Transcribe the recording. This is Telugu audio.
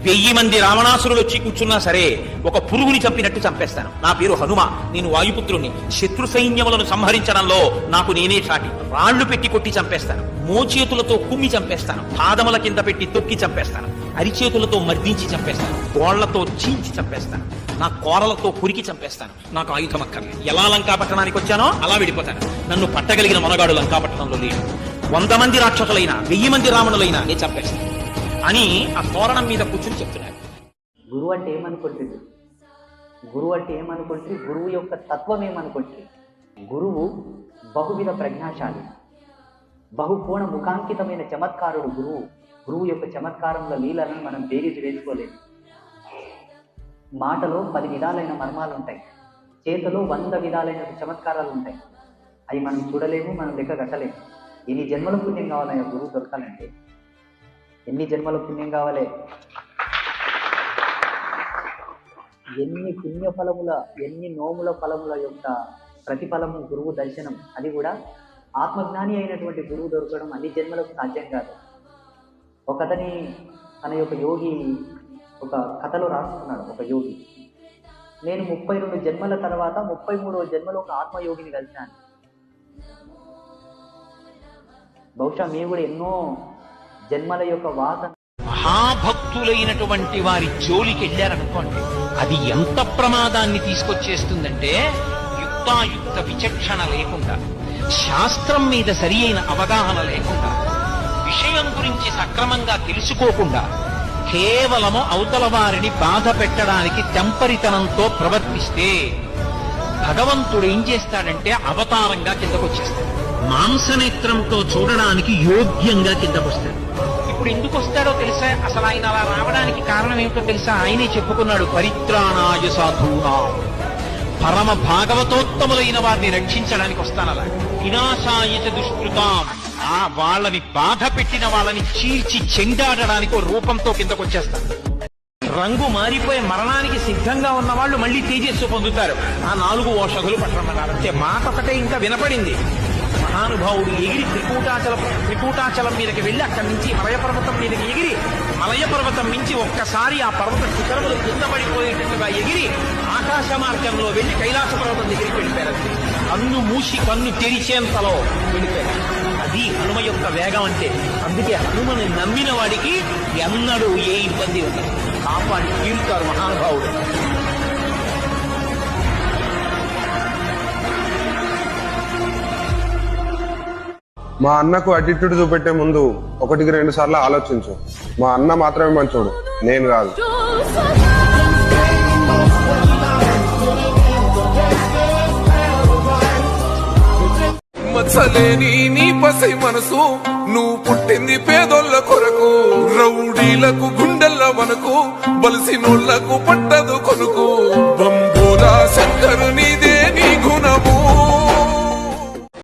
వెయ్యి మంది రావణాసురులు వచ్చి కూర్చున్నా సరే ఒక పురుగుని చంపినట్టు చంపేస్తాను. నా పేరు హనుమ. నేను వాయుపుత్రుణ్ణి. శత్రు సైన్యములను సంహరించడంలో నాకు నేనే చాటి. రాళ్ళు పెట్టి కొట్టి చంపేస్తాను. మోచేతులతో కుమ్మి చంపేస్తాను. పాదముల కింద పెట్టి తొక్కి చంపేస్తాను. అరిచేతులతో మర్దించి చంపేస్తాను. గోళ్ళతో చీల్చి చంపేస్తాను. నా కోరలతో కురికి చంపేస్తాను. నాకు ఆయుధం అక్కర్లేదు ఎలా లంకాపట్టణానికి వచ్చానో అలా విడిపోతాను నన్ను పట్టగలిగిన మొనగాడు లంకాపట్టణంలో లేడు. వంద మంది రాక్షసులైనా వెయ్యి మంది రావణులైనా నేను చంపేస్తాను. అని ఆ తోరణం మీద కూర్చుని చెప్తున్నారు. గురువు అంటే ఏమనుకుంటుంది? గురువు అంటే ఏమనుకుంటుంది? గురువు యొక్క తత్వం ఏమనుకుంటుంది? గురువు బహువిధ ప్రజ్ఞాశాలి. బహుకోణ ముఖాంకితమైన చమత్కారుడు గురువు. గురువు యొక్క చమత్కారంలో లీలను మనం బేరీజు వేసుకోలేము? మాటలో పది విధాలైన మర్మాలు ఉంటాయి. చేతలో వంద విధాలైన చమత్కారాలు ఉంటాయి. అవి మనం చూడలేము మనం లెక్క కట్టలేము. ఎన్ని జన్మల పుణ్యం కావాలయ్యా గురువు దొరకాలంటే ఎన్ని జన్మల పుణ్యం కావాలి? ఎన్ని పుణ్య ఫలముల ఎన్ని నోముల ఫలముల యొక్క ప్రతిఫలము గురువు దర్శనం? అది కూడా ఆత్మజ్ఞాని అయినటువంటి గురువు దొరకడం అన్ని జన్మలకు సాధ్యం కాదు. ఒకతని తన యొక్క యోగి ఒక కథలో రాసుకున్నాడు ఒక యోగి. నేను ముప్పై రెండు జన్మల తర్వాత ముప్పై మూడవ జన్మలో ఒక ఆత్మయోగిని కలిశాను. బహుశా మేము కూడా ఎన్నో జన్మల యొక్క వాసన మహాభక్తులైనటువంటి వారి జోలికి వెళ్ళారనుకోండి అది ఎంత ప్రమాదాన్ని తీసుకొచ్చేస్తుందంటే యుక్తాయుక్త విచక్షణ లేకుండా శాస్త్రం మీద సరి అయిన అవగాహన లేకుండా విషయం గురించి సక్రమంగా తెలుసుకోకుండా కేవలము అవతల వారిని బాధ పెట్టడానికి తెంపరితనంతో ప్రవర్తిస్తే భగవంతుడు ఏం చేస్తాడంటే అవతారంగా కిందకొచ్చేస్తాడు. మాంసనేత్రంతో చూడడానికి యోగ్యంగా కిందకొస్తాడు ఇప్పుడు ఎందుకు వస్తాడో తెలుసా? అసలు ఆయన అలా రావడానికి కారణం ఏమిటో తెలుసా? ఆయనే చెప్పుకున్నాడు పరిత్రాణాయ సాధూనా. పరమ భాగవతోత్తములైన వారిని రక్షించడానికి వస్తాను అలా వినాశాయచ దుష్కృతాం. ఆ వాళ్ళని బాధ పెట్టిన వాళ్ళని చీల్చి చెండాడడానికి రూపంతో కిందకొచ్చేస్తాను రంగు మారిపోయి మరణానికి సిద్ధంగా ఉన్న వాళ్ళు మళ్ళీ తేజస్సు పొందుతారు. ఆ నాలుగు ఓషధులు పట్టమన్నారు. అంటే మాట ఒకటే ఇంకా వినపడింది. మహానుభావుడు ఎగిరి త్రికూటాచలం త్రికూటాచలం మీదకి వెళ్ళి అక్కడి నుంచి మలయ పర్వతం మీదకి ఎగిరి మలయ పర్వతం నుంచి ఒక్కసారి ఆ పర్వత శిఖరములు కింద పడిపోయేటట్టుగా ఎగిరి ఆకాశ మార్గంలో వెళ్ళి కైలాస పర్వతం దగ్గరికి వెళ్ళిపోయారు. కన్ను మూసి కన్ను తెరిచేంతలో వెళ్ళిపోయారు. అది హనుమ యొక్క వేగం అంటే. అందుకే హనుమని నమ్మిన వాడికి ఎన్నడూ ఏ ఇబ్బంది ఉండదు. కాపాడి తీరుతారు మహానుభావుడు. మా అన్నకు అటిట్యూడ్ చూపెట్టే ముందు ఒకటికి రెండు సార్లు ఆలోచించు. మా అన్న మాత్రమే మంచోడు నేను కాదు. మచ్చలేని నీ పసి మనసు నువ్వు పుట్టింది పేదోళ్ళ కొరకు రౌడీలకు గుండెల్ల వనకు బలిసినోళ్ళకు పట్టదు కొనుకు.